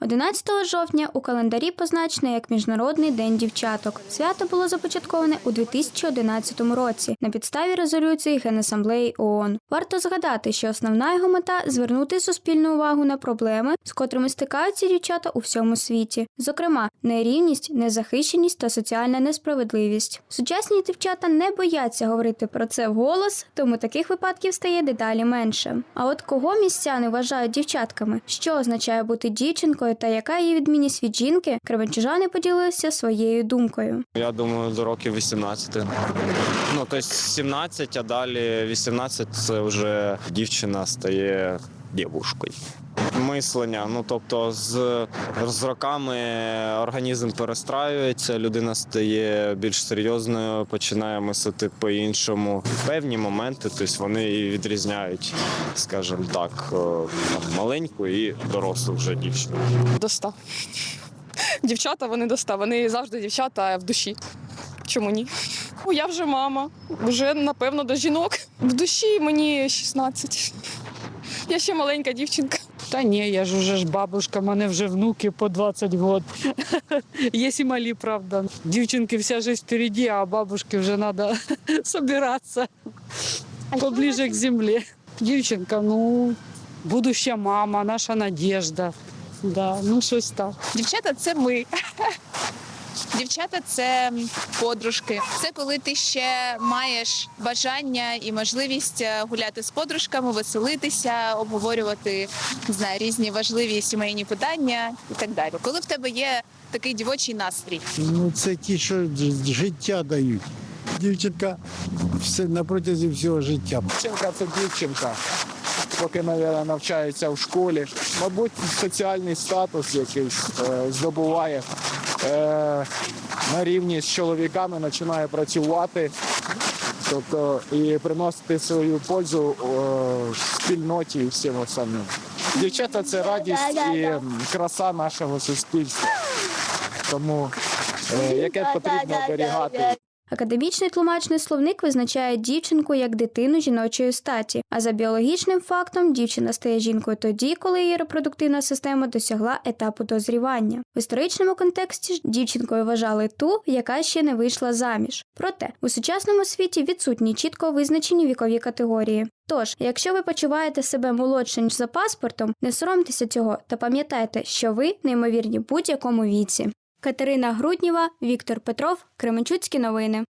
11 жовтня у календарі позначено як Міжнародний день дівчаток. Свято було започатковане у 2011 році на підставі резолюції Генасамблеї ООН. Варто згадати, що основна його мета звернути суспільну увагу на проблеми, з котрими стикаються дівчата у всьому світі, зокрема, нерівність, незахищеність та соціальна несправедливість. Сучасні дівчата не бояться говорити про це вголос, тому таких випадків стає дедалі менше. А от кого містяни вважають дівчатками, що означає бути дівчинкою та яка її відмінність від жінки, кременчужани поділилися своєю думкою. Я думаю, до років 18. Ну, тобто 17, а далі 18 це вже дівчина стає дівушкою. Мислення, ну тобто з, з роками організм перестраюється, людина стає більш серйозною, починає мислити по-іншому. Певні моменти, тобто вони і відрізняють, скажімо так, е, маленьку і дорослу вже дівчину. До 100. Дівчата вони до 100. Вони завжди дівчата в душі. Чому ні? Ну, я вже мама, вже напевно до жінок. В душі мені 16. Я ще маленька дівчинка. Та ні, я ж уже ж бабушка, мене вже внуки по 20 год. Є і малі, правда. Дівчинки вся життя впереді, а бабушки вже треба збиратися поближе к землі. Дівчинка, ну, будуща мама, наша надежда. Да, ну щось так. Дівчата це ми. Дівчата це подружки. Це коли ти ще маєш бажання і можливість е, гуляти з подружками, веселитися, обговорювати не знаю, різні важливі сімейні питання і так далі. Коли в тебе є такий дівочий настрій. Ну, це ті, що життя дають. Дівчинка все на протязі всього життя. Дівчинка це дівчинка, поки мабуть, навчається в школі. Мабуть, соціальний статус якийсь е, здобуває е, на рівні з чоловіками, починає працювати. Тобто і приносити свою пользу е, спільноті і всім самим. Дівчата це радість і краса нашого суспільства. Тому е, яке потрібно оберігати. Академічний тлумачний словник визначає дівчинку як дитину жіночої статі. А за біологічним фактом дівчина стає жінкою тоді, коли її репродуктивна система досягла етапу дозрівання. В історичному контексті ж дівчинкою вважали ту, яка ще не вийшла заміж. Проте у сучасному світі відсутні чітко визначені вікові категорії. Тож, якщо ви почуваєте себе молодше ніж за паспортом, не соромтеся цього та пам'ятайте, що ви неймовірні в будь-якому віці. Катерина Грудніва, Віктор Петров, Кременчуцькі новини.